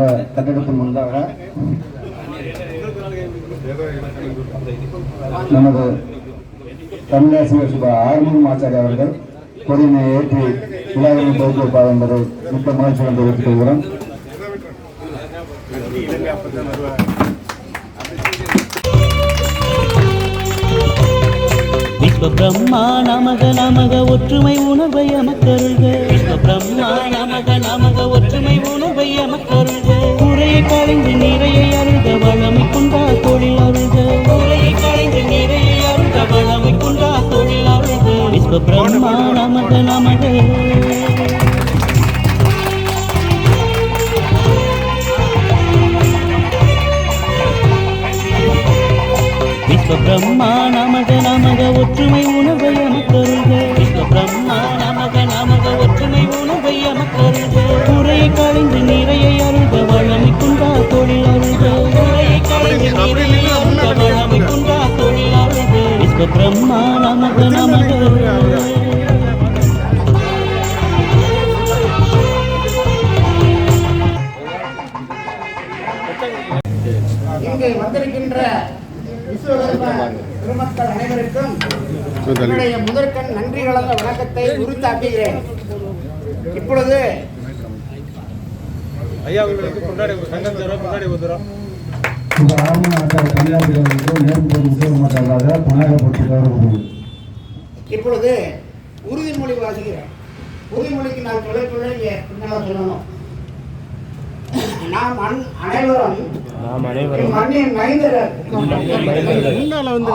என்ற கட்டிடத்தின் முன்பாக நமது தமிழாசிரியர் சுபா ஆர்மூர் ஆச்சாரிய அவர்கள் கொடியினை ஏற்றி விழாவினை துவக்கி வைப்பார் என்பதை மிக்க மகிழ்ச்சியுடன் தெரிவித்துக் கொள்கிறோம். விஸ்வ பிரம்மா நமக நமக ஒற்றுமை உணர்வை அமக்கருள்கள் விஸ்வ பிரம்மா நமக நமக ஒற்றுமை உணவை அமக்கருள்க விஸ்வ பிரம்மா நமக நமக ஒற்றுமை உணவை அமக்கருள்க குறையை கழிந்து நிறையை அருக வழமை குண்டா தொழில் அருள்க. குறையை கழிந்து நிறையை அருக வழமை குண்டா தொழில் அருள்க. விஸ்வ பிரம்மா நமக நமக பெருமக்கள் அனைவருக்கும் என்னுடைய முதற்கண் நன்றி கலந்த வணக்கத்தை உறுத்தாக்குகிறேன் இப்பொழுது ஐயா உங்களுக்கு முன்னாடி சங்கம் தரும் முன்னாடி வந்துடும் இப்பொழுது உறுதிமொழி வாசிக்கிறேன். உறுதிமொழிக்கு நான் சொல்லக்குள்ள இங்கே பின்னால் சொல்லணும். நாம் அன் அனைவரும் நாம் அனைவரும் மண்ணின் முன்னால வந்து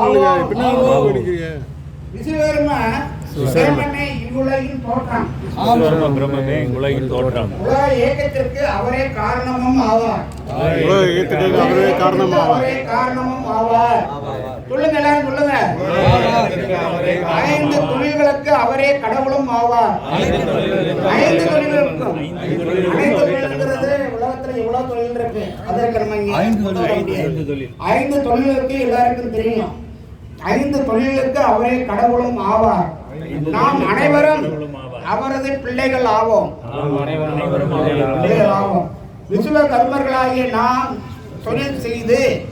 பின்னால பிரம்மனே இவ்வுலகின் தோற்றம். விஸ்வகர்ம உலகின் தோற்றம். உலக அவரே காரணமும் ஆவார். உலக அவரே. அவரே காரணமும் ஆவார். சொல்லுங்க எல்லாரும் சொல்லுங்க ஐந்து தொழில்களுக்கு அவரே கடவுளும் ஆவார். ஐந்து சொல்ல முடியாது. ஐந்து தொழில்களுக்கு எல்லாருக்கும் தெரியும். ஐந்து தொழிலுக்கு அவரே கடவுளும் ஆவார். நாம் அனைவரும் அவரது பிள்ளைகள் ஆவோம். பிள்ளைகள் ஆவோம். விசுவ கர்மர்களாகிய நாம் தொழில் செய்து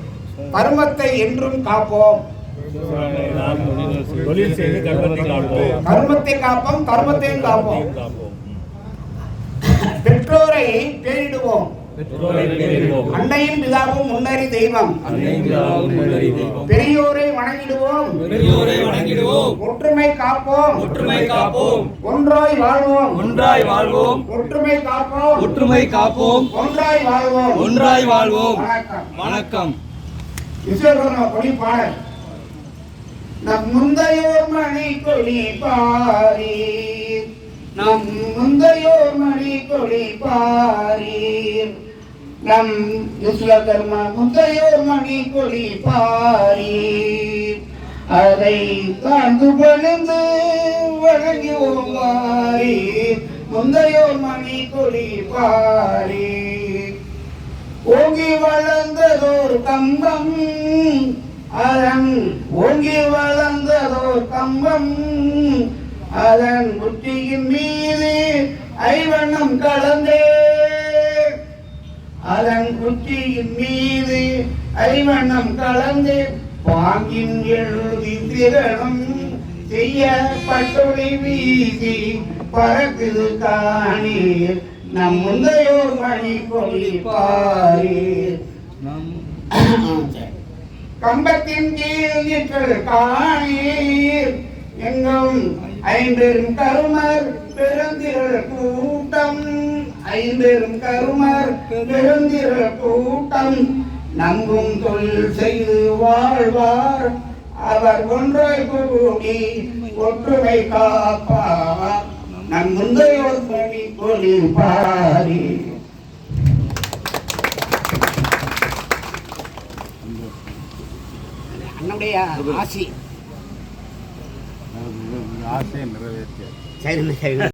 கர்மத்தை என்றும் காப்போம். தொழில் கர்மத்தை காப்போம். கர்மத்தை காப்போம். கர்மத்தையும் காப்போம். பெற்றோரை பேரிடுவோம். அன்னையும் பிதாவும் முன்னறி தெய்வம். பெரியோரை வணங்கிடுவோம். பெரியோரை வணங்கிடுவோம். ஒற்றுமை காப்போம். ஒற்றுமை காப்போம். ஒன்றாய் வாழ்வோம். ஒன்றாய் வாழ்வோம். ஒற்றுமை காப்போம். ஒற்றுமை காப்போம். ஒன்றாய் வாழ்வோம். ஒன்றாய் வாழ்வோம். வணக்கம். கொடி பாடல் நம் முந்தையோர் மணி கொடி பாரீர். நம் முந்தையோர் மணி கொடி பாரீர். நம் விஸ்வகர்ம முந்தையோர் மணி கொடி பாரீர். அதை தாழ்ந்து பணிந்து வழங்குவோம் வாரீர். முந்தையோர் மணி கொடி பாரி ஓங்கி வளர்ந்ததோர் கம்பம் அதன் ஓங்கி வளர்ந்ததோர் கம்பம் அதன் முட்டியின் மீது ஐவண்ணம் கலந்தே. அதன் குச்சியின் மீது ஐவண்ணம் கலந்து. பாங்கின் எழுதி திரளும் செய்ய பட்டொளி வீசி பறக்குது காணீர் நம் முந்தையோர் மணி கொடி பாரீர். கம்பத்தின் கீழ் காணீர். எங்கும் ஐம்பெரும் கருமர் பெருந்திரள் கூட்டம். ஐம்பெரும் கருமர் பெருந்திரள் கூட்டம். நங்கும் தொழில் செய்து வாழ்வார். அவர் ஒன்றை கூடி ஒற்றுமை காப்பார். நம் முந்தையோர் மணி கொடி அண்ணனுடைய ஆசி ಆಸೆ ನೆರವೇರಿಸಿದೆ ಸರಿ